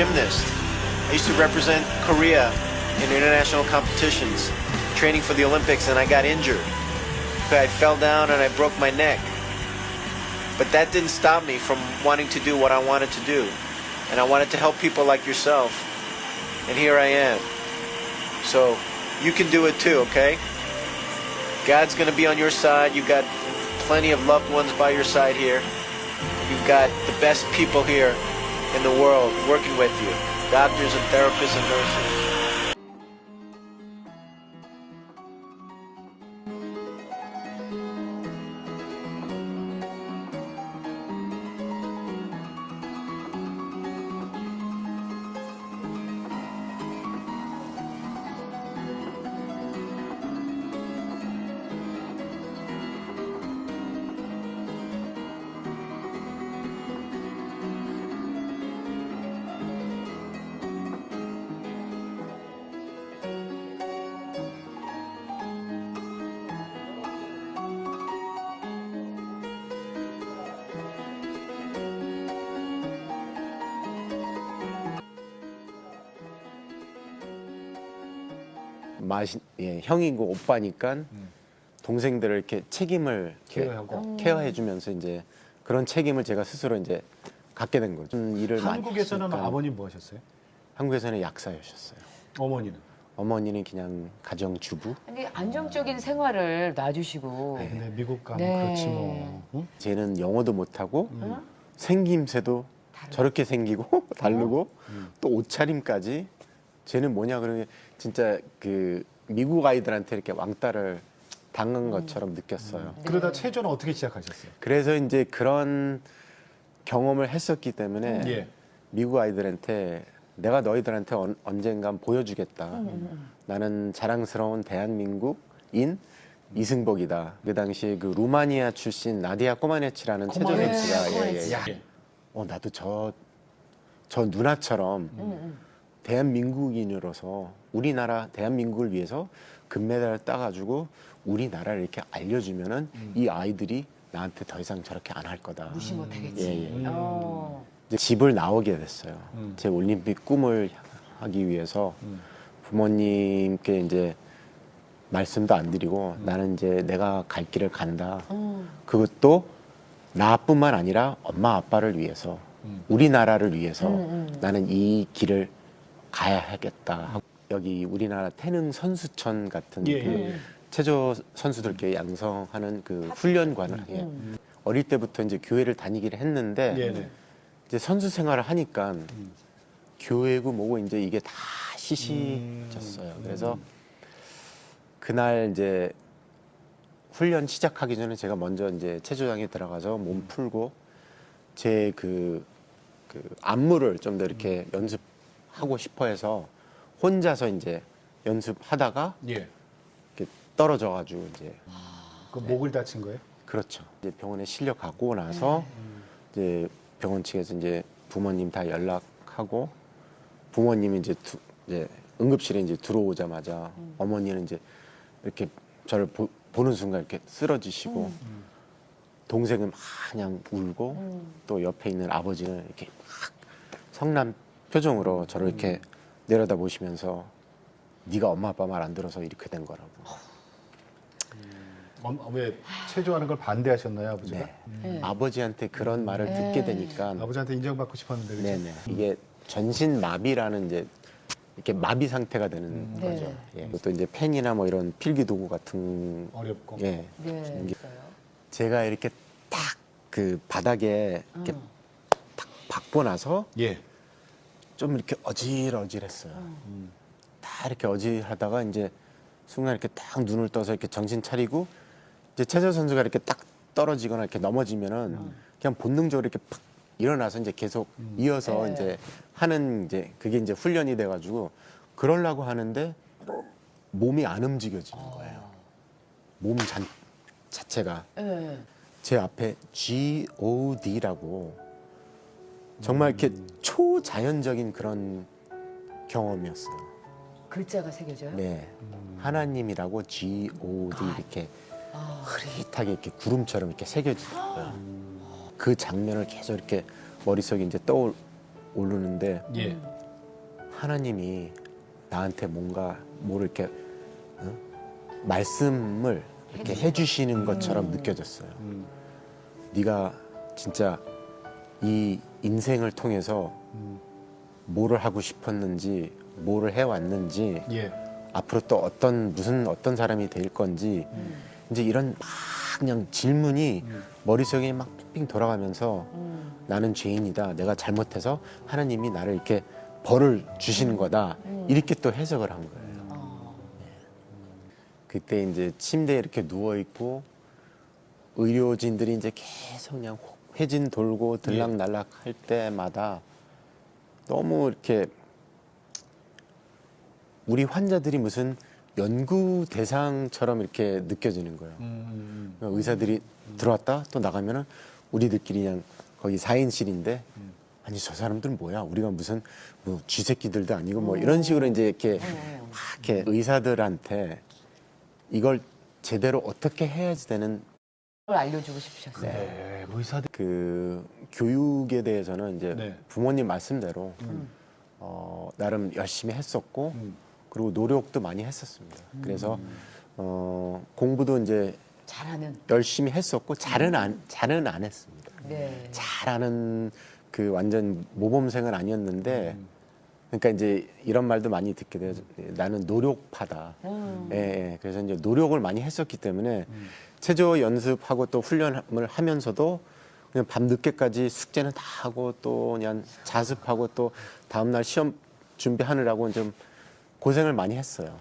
gymnast. I used to represent Korea in international competitions, training for the Olympics, and I got injured. I fell down and I broke my neck. But that didn't stop me from wanting to do what I wanted to do. And I wanted to help people like yourself. And here I am. So you can do it too, okay? God's gonna be on your side. You've got plenty of loved ones by your side here. You've got the best people here in the world working with you doctors and therapists and nurses. 마시, 예, 형이고 오빠니까 동생들을 이렇게 책임을 이렇게 케어하고. 케어해주면서 이제 그런 책임을 제가 스스로 이제 갖게 된 거죠. 좀 일을 많이 한국에서는 했으니까. 아버님 뭐 하셨어요? 한국에서는 약사였어요. 어머니는? 어머니는 그냥 가정 주부. 근데 안정적인 생활을 놔주시고 네, 미국 가면 네. 그렇지 뭐. 응? 쟤는 영어도 못하고 음. 생김새도 저렇게 생기고 다르고 음. 또 옷차림까지 쟤는 뭐냐 그러면 진짜 그 미국 아이들한테 이렇게 왕따를 당한 것처럼 느꼈어요. 그러다 체조는 어떻게 시작하셨어요? 그래서 이제 그런 경험을 했었기 때문에 예. 미국 아이들한테 내가 너희들한테 언, 언젠간 보여주겠다. 나는 자랑스러운 대한민국인 이승복이다. 그 당시에 그 루마니아 출신 나디아 꼬마네치라는 체조 꼬마네치. 선수가 예, 예, 예. 야. 어 나도 저 저 누나처럼 대한민국인으로서 우리나라 대한민국을 위해서 금메달을 따가지고 우리나라를 이렇게 알려주면은 이 아이들이 나한테 더 이상 저렇게 안 할 거다. 무시 못하겠지. 예, 예. 어. 이제 집을 나오게 됐어요. 음. 제 올림픽 꿈을 하기 위해서 음. 부모님께 이제 말씀도 안 드리고 나는 이제 내가 갈 길을 간다. 음. 그것도 나뿐만 아니라 엄마 아빠를 위해서 음. 우리나라를 위해서 음, 음. 나는 이 길을 가야 하겠다. 여기 우리나라 태능 선수촌 같은 예, 그 예, 예. 체조 선수들께 양성하는 그 훈련관을 예. 음. 어릴 때부터 이제 교회를 다니기를 했는데 예, 네. 이제 선수 생활을 하니까 음. 교회고 뭐고 이제 이게 다 시시졌어요. 음. 그래서 그날 이제 훈련 시작하기 전에 제가 먼저 이제 체조장에 들어가서 몸 풀고 제 그 그 안무를 좀 더 이렇게 연습 하고 싶어 해서 혼자서 이제 연습하다가 예. 이렇게 떨어져 가지고 이제 그 목을 다친 거예요? 그렇죠. 이제 병원에 실려 가고 나서 이제 병원 측에서 이제 부모님 다 연락하고 부모님이 이제, 두, 이제 응급실에 이제 들어오자마자 어머니는 이제 이렇게 저를 보, 는 순간 이렇게 쓰러지시고 동생은 막 그냥 울고 음. 또 옆에 있는 아버지는 이렇게 막 성남 표정으로 저를 이렇게 내려다 보시면서 네가 엄마 아빠 말 안 들어서 이렇게 된 거라고. 엄, 왜 체조하는 걸 반대하셨나요, 아버지가? 네. 네. 아버지한테 그런 말을 네. 듣게 되니까 아버지한테 인정받고 싶었는데 그죠? 네네. 이게 전신 마비라는 이제 이렇게 마비 상태가 되는 네. 거죠. 예. 또 이제 펜이나 뭐 이런 필기 도구 같은 어렵고. 예. 네. 있어요. 제가 이렇게 딱 그 바닥에 이렇게 음. 딱 박고 나서 예. 좀 이렇게 어질어질했어요. 음. 딱 이렇게 어질하다가 이제 순간 이렇게 딱 눈을 떠서 이렇게 정신 차리고 이제 최재 선수가 이렇게 딱 떨어지거나 이렇게 넘어지면은 그냥 본능적으로 이렇게 팍 일어나서 이제 계속 이어서 네. 이제 하는 이제 그게 이제 훈련이 돼가지고 그러려고 하는데 몸이 안 움직여지는 거예요. 몸 잔, 자체가 네. 제 앞에 G.O.D라고 정말 이렇게 초자연적인 그런 경험이었어요. 글자가 새겨져요? 네. 하나님이라고 G.O.D 이렇게 아. 흐릿하게 이렇게 구름처럼 이렇게 새겨지더라고요. 그 장면을 계속 이렇게 머릿속에 이제 떠올, 오르는데 예. 하나님이 나한테 뭔가 뭘 이렇게 어? 말씀을 이렇게 해주시는 것처럼 느껴졌어요. 음. 네가 진짜 이 인생을 통해서 음. 뭐를 하고 싶었는지, 뭐를 해왔는지, 예. 앞으로 또 어떤 무슨 어떤 사람이 될 건지 이제 이런 막 그냥 질문이 음. 머릿속에 막 빙빙 돌아가면서 음. 나는 죄인이다. 내가 잘못해서 하나님이 나를 이렇게 벌을 주시는 거다. 음. 이렇게 또 해석을 한 거예요. 어. 그때 이제 침대에 이렇게 누워 있고 의료진들이 이제 계속 그냥 회진 돌고 들락날락 할 때마다 너무 이렇게 우리 환자들이 무슨 연구 대상처럼 이렇게 느껴지는 거예요. 음. 그러니까 의사들이 들어왔다 또 나가면은 우리들끼리 그냥 거기 4인실인데 아니 저 사람들 뭐야 우리가 무슨 뭐 쥐새끼들도 아니고 뭐 이런 식으로 이제 이렇게 어. 막 이렇게 의사들한테 이걸 제대로 어떻게 해야지 되는 알려주고 싶으셨어요. 네. 의사들. 그 교육에 대해서는 이제 네. 부모님 말씀대로 음. 어, 나름 열심히 했었고 음. 그리고 노력도 많이 했었습니다. 그래서 어, 공부도 이제 잘하는. 열심히 했었고 잘은 안 잘은 안 했습니다. 네. 잘하는 그 완전 모범생은 아니었는데 음. 그러니까 이제 이런 말도 많이 듣게 돼요. 나는 노력파다. 음. 예, 예. 그래서 이제 노력을 많이 했었기 때문에 음. 체조 연습하고 또 훈련을 하면서도 그냥 밤 늦게까지 숙제는 다 하고 또 그냥 자습하고 또 다음 날 시험 준비하느라고 좀 고생을 많이 했어요.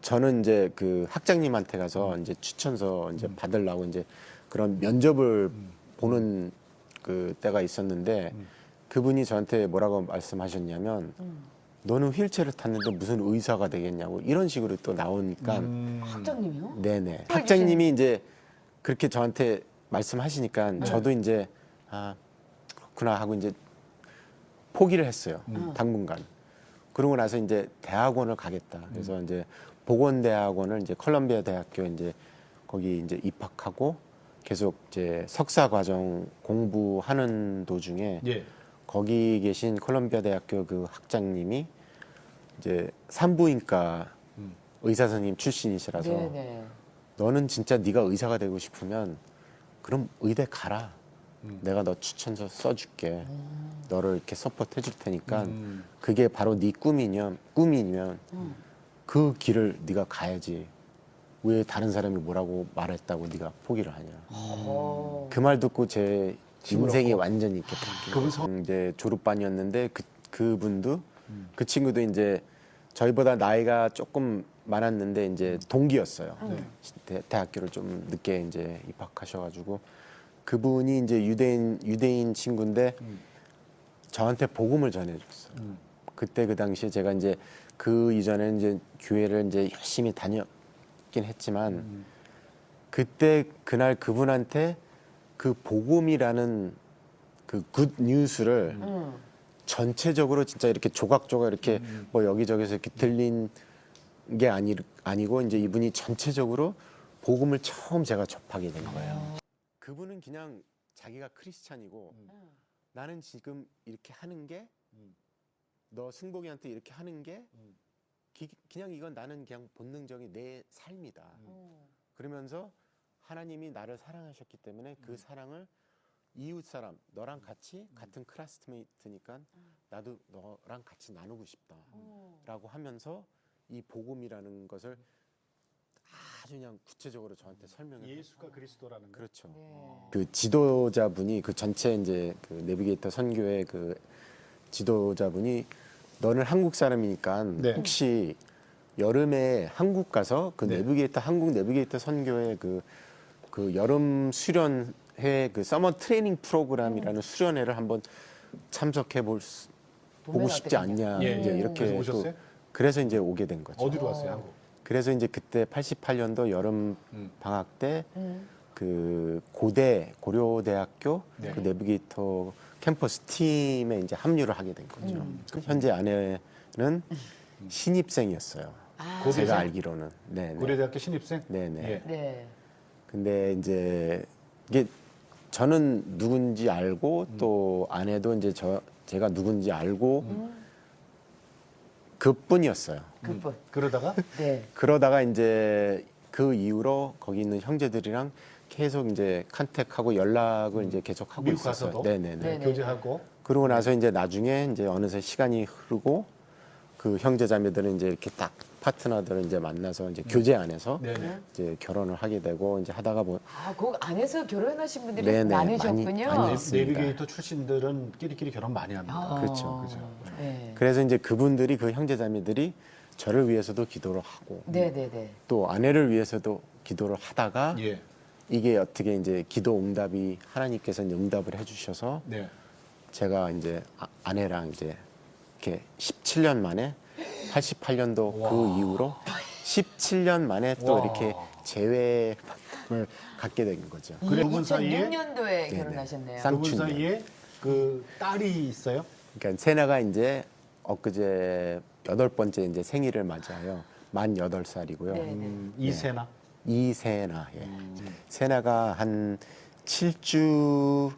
저는 이제 그 학장님한테 가서 이제 추천서 이제 받으려고 이제 그런 면접을 보는 그 때가 있었는데 그분이 저한테 뭐라고 말씀하셨냐면 너는 휠체어를 탔는데 무슨 의사가 되겠냐고. 이런 식으로 또 나오니까. 음. 학장님이요? 네네. 학장님이 이제 그렇게 저한테 말씀하시니까 저도 이제 아 그렇구나. 하고 이제 포기를 했어요 당분간. 그러고 나서 이제 대학원을 가겠다. 그래서 이제 보건대학원을 이제 컬럼비아 대학교 이제 거기 이제 입학하고 계속 이제 석사 과정 공부하는 도중에 예. 거기 계신 콜롬비아 대학교 그 학장님이 이제 산부인과 음. 의사 선생님 출신이시라서 네네. 너는 진짜 네가 의사가 되고 싶으면 그럼 의대 가라. 음. 내가 너 추천서 써줄게. 너를 이렇게 서포트 해줄 테니까 음. 그게 바로 네 꿈이면 꿈이면 음. 그 길을 네가 가야지. 왜 다른 사람이 뭐라고 말했다고 네가 포기를 하냐. 어. 그말 듣고 제 인생이. 완전히 이렇게 바뀌고 음, 이제 졸업반이었는데 그 그분도 음. 그 친구도 이제 저희보다 나이가 조금 많았는데 이제 동기였어요. 네. 대, 대학교를 좀 늦게 이제 입학하셔가지고 그분이 이제 유대인 유대인 친구인데 음. 저한테 복음을 전해줬어요. 음. 그때 그 당시에 제가 이제 그 이전에 이제 교회를 이제 열심히 다녔긴 했지만 음. 그때 그날 그분한테 그 복음이라는 그굿 뉴스를 음. 전체적으로 진짜 이렇게 조각조각 이렇게 음. 뭐 여기저기서 이렇게 들린 게 아니, 아니고 이제 이분이 전체적으로 복음을 처음 제가 접하게 된 거예요. 그분은 그냥 자기가 크리스찬이고 음. 나는 지금 이렇게 하는 게너 음. 승복이한테 이렇게 하는 게 음. 기- 그냥 이건 나는 그냥 본능적인 내 삶이다. 음. 그러면서 하나님이 나를 사랑하셨기 때문에 그 사랑을 이웃 사람 너랑 같이 같은 클래스메이트니까 나도 너랑 같이 나누고 싶다라고 하면서 이 복음이라는 것을 아주 그냥 구체적으로 저한테 설명해 예수가 그리스도라는 거. 그렇죠. 네. 그 지도자분이 그 전체 이제 그 내비게이터 선교의 그 지도자분이 너는 한국 사람이니까 네. 혹시 여름에 한국 가서 그 네. 내비게이터 한국 내비게이터 선교의 그, 그 여름 수련회 그 서머 트레이닝 프로그램이라는 수련회를 한번 참석해 볼 수- 보고 싶지. 않냐 예, 이제 예. 이렇게 그래서 또 오셨어요? 그래서 이제 오게 된 거죠. 어디로 왔어요, 한국? 그래서 이제 그때 88년도 여름 음. 방학 때 음. 그 고대 고려대학교 네. 그 내비게이터 캠퍼스 팀에 이제 합류를 하게 된 거죠. 음. 그 현재 아내는 신입생이었어요. 아. 고대생? 제가 알기로는. 네, 네. 고려대학교 신입생? 네, 네. 예. 네. 근데 이제 이게 저는 누군지 알고 또 아내도 이제 저 제가 누군지 알고 그뿐이었어요. 그분. 그러다가 네. 그러다가 이제 그 이후로 거기 있는 형제들이랑 계속 이제 컨택하고 연락을 이제 계속 하고 미국 있었어요. 가서도? 네네네. 네. 네네. 교제하고 그러고 나서 이제 나중에 이제 어느새 시간이 흐르고 그 형제 자매들은 이제 이렇게 딱 파트너들을 이제 만나서 이제 교제 안에서 네네. 이제 결혼을 하게 되고 이제 하다가 뭐 아, 그 안에서 결혼하신 분들이 네네, 많으셨군요. 많이- 많이 있습니다. 내비게이터 출신들은 끼리끼리 결혼 많이 합니다. 아, 그렇죠, 그죠. 네. 그래서 이제 그분들이 그 형제 자매들이 저를 위해서도 기도를 하고 네 네 네. 또 아내를 위해서도 기도를 하다가 예. 이게 어떻게 이제 기도 응답이 하나님께서 이제 응답을 해주셔서 네. 제가 이제 아- 아내랑 이제 이렇게 17년 만에 88년도 와. 그 이후로 17년 만에 또 와. 이렇게 재회를 갖게 된 거죠. 그래 두분 사이에 2006년도에 결혼하셨네요. 쌍- 두분 쌍춘이요. 사이에 그 딸이 있어요? 그러니까 세나가 이제 엊그제 여덟 번째 이제 생일을 맞이하여 만 여덟 살이고요. 네. 음, 이세나. 이세나, 예. 세나가 한 7주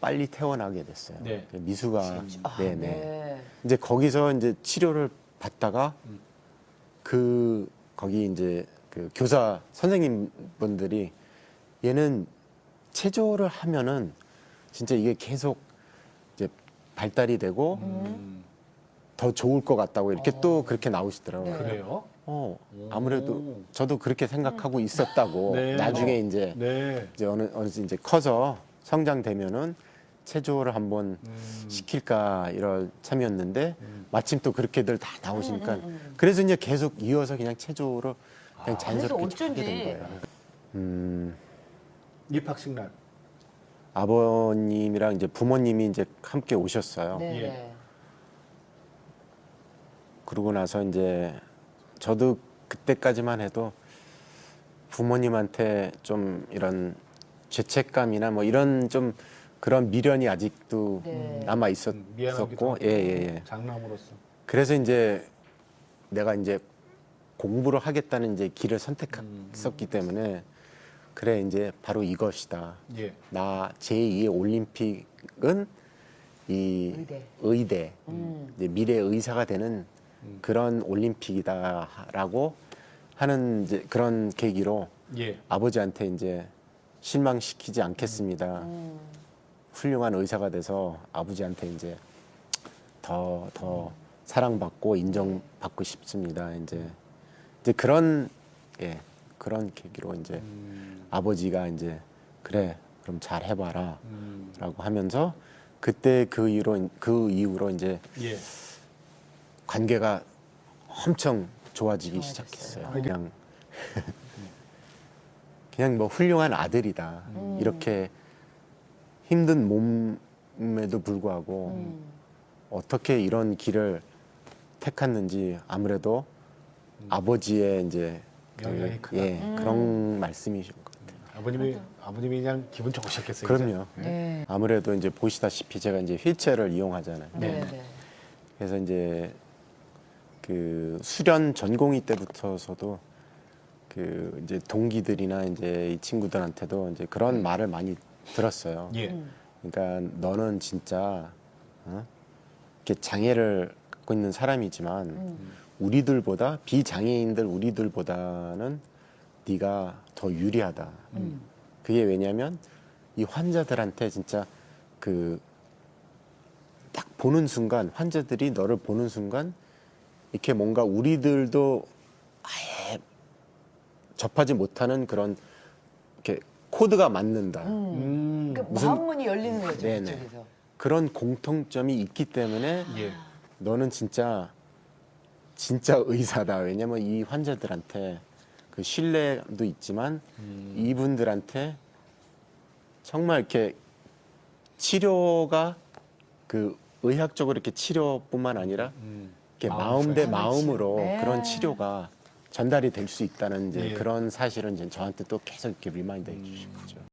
빨리 태어나게 됐어요. 네. 미수가 아, 네네. 네. 이제 거기서 이제 치료를 받다가 그 거기 이제 그 교사 선생님 분들이 얘는 체조를 하면은 진짜 이게 계속 이제 발달이 되고 음. 더 좋을 것 같다고 이렇게 또 그렇게 나오시더라고요. 네. 그래요? 어, 오. 아무래도 저도 그렇게 생각하고 있었다고 네. 나중에 이제 네. 이제 어느 어느 이제 커서 성장되면은 체조를 한번 음. 시킬까 이런 참이었는데 마침 또 그렇게들 다 나오시니까 음, 그래서 이제 계속 이어서 그냥 체조를 그냥 아, 자연스럽게 그래서 하게 된 어쩐지. 거예요. 음, 입학식 날. 아버님이랑 이제 부모님이 이제 함께 오셨어요. 네. 예. 그러고 나서 이제 저도 그때까지만 해도 부모님한테 좀 이런 죄책감이나 뭐 이런 좀 그런 미련이 아직도 네. 남아 음, 있었고 미안하기도 하고. 예예예 장남으로서. 그래서 이제 내가 이제 공부를 하겠다는 이제 길을 선택했었기 때문에 그래 이제 바로 이것이다 예. 나 제2의 올림픽은 이 의대. 의대, 음. 이제 미래 의사가 되는 음. 그런 올림픽이다라고 하는 이제 그런 계기로 예. 아버지한테 이제 실망시키지 않겠습니다. 음. 훌륭한 의사가 돼서 아버지한테 이제 더 더 사랑받고 인정받고 싶습니다. 이제 이제 그런 예 그런 계기로 이제 음. 아버지가 이제 그래 그럼 잘 해봐라. 음. 라고 하면서 그때 그 이후로 그 이후로 이제 예. 관계가 엄청 좋아지기. 시작했어요. 그냥 그냥 뭐 훌륭한 아들이다. 음. 이렇게 힘든 몸에도 불구하고 음. 어떻게 이런 길을 택했는지 아무래도 아버지의 이제 그, 영향이 크다. 예 음. 그런 말씀이신 것 같아요. 아버님이 아버님이 그냥 기분 좋으셨겠어요. 그럼요. 네. 아무래도 이제 보시다시피 제가 이제 휠체어를 이용하잖아요. 네. 네. 네. 그래서 이제 그 수련 전공의 때부터서도 그 이제 동기들이나 이제 이 친구들한테도 이제 그런 말을 많이 들었어요. 예. 음. 그러니까 너는 진짜 어? 이렇게 장애를 갖고 있는 사람이지만 음. 우리들보다 비장애인들 우리들보다는 네가 더 유리하다. 음. 그게 왜냐면 이 환자들한테 진짜 그 딱 보는 순간 환자들이 너를 보는 순간 이렇게 뭔가 우리들도 아예 접하지 못하는 그런 이렇게 코드가 맞는다. 음. 음. 그러니까 무슨- 마음문이 열리는 거죠. 네네. 그쪽에서. 그런 공통점이 있기 때문에 예. 너는 진짜 진짜 의사다. 왜냐면 이 환자들한테 그 신뢰도 있지만 음. 이분들한테 정말 이렇게 치료가 그 의학적으로 이렇게 치료뿐만 아니라 음. 이렇게 마음 마음 대. 마음으로 네. 그런 치료가 전달이 될 수 있다는 이제 예. 그런 사실은 이제 저한테 또 계속 이렇게 리마인드 해주신 거죠.